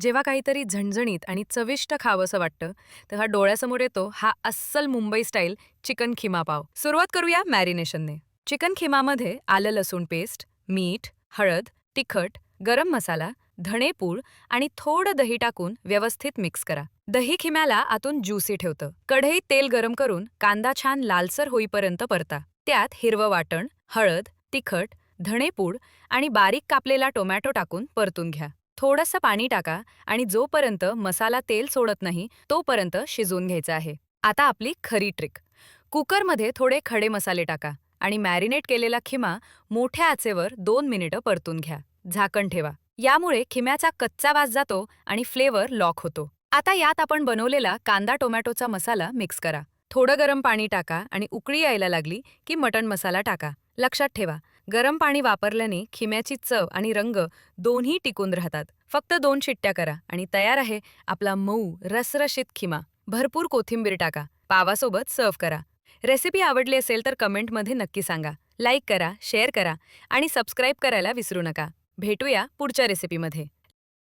जेव्हा काहीतरी झणझणीत आणि चविष्ट खावंसं वाटतं तेव्हा डोळ्यासमोर येतो हा अस्सल मुंबई स्टाईल चिकन खिमा पाव. सुरुवात करूया मॅरिनेशनने. चिकन खिमामध्ये आलं लसूण पेस्ट मीठ हळद तिखट गरम मसाला धणेपूड आणि थोडं दही टाकून व्यवस्थित मिक्स करा. दही खिम्याला आतून ज्युसी ठेवतं. कढईत तेल गरम करून कांदा छान लालसर होईपर्यंत परता. त्यात हिरवं वाटण हळद तिखट धणेपूड आणि बारीक कापलेला टोमॅटो टाकून परतून घ्या. थोडंसं पाणी टाका आणि जोपर्यंत मसाला तेल सोडत नाही तोपर्यंत शिजवून घ्यायचा आहे. आता आपली खरी ट्रिक कुकरमध्ये थोडे खडे मसाले टाका आणि मॅरिनेट केलेला खिमा मोठ्या आचेवर दोन मिनिटं परतून घ्या. झाकण ठेवा. यामुळे खिम्याचा कच्चा वास जातो आणि फ्लेवर लॉक होतो. आता यात आपण बनवलेला कांदा टोमॅटोचा मसाला मिक्स करा. थोडं गरम पाणी टाका आणि उकळी यायला लागली की मटण मसाला टाका. लक्षात ठेवा. गरम पाणी वापरल्याने खिम्याची चव आणि रंग दोन्ही टिकून राहतात. फक्त दोन शिट्ट्या करा आणि तयार आहे आपला मऊ रसरशीत खिमा. भरपूर कोथिंबीर टाका. पावासोबत सर्व्ह करा. रेसिपी आवडली असेल तर कमेंटमध्ये नक्की सांगा. लाईक करा शेअर करा आणि सबस्क्राईब करायला विसरू नका. भेटूया पुढच्या रेसिपीमध्ये.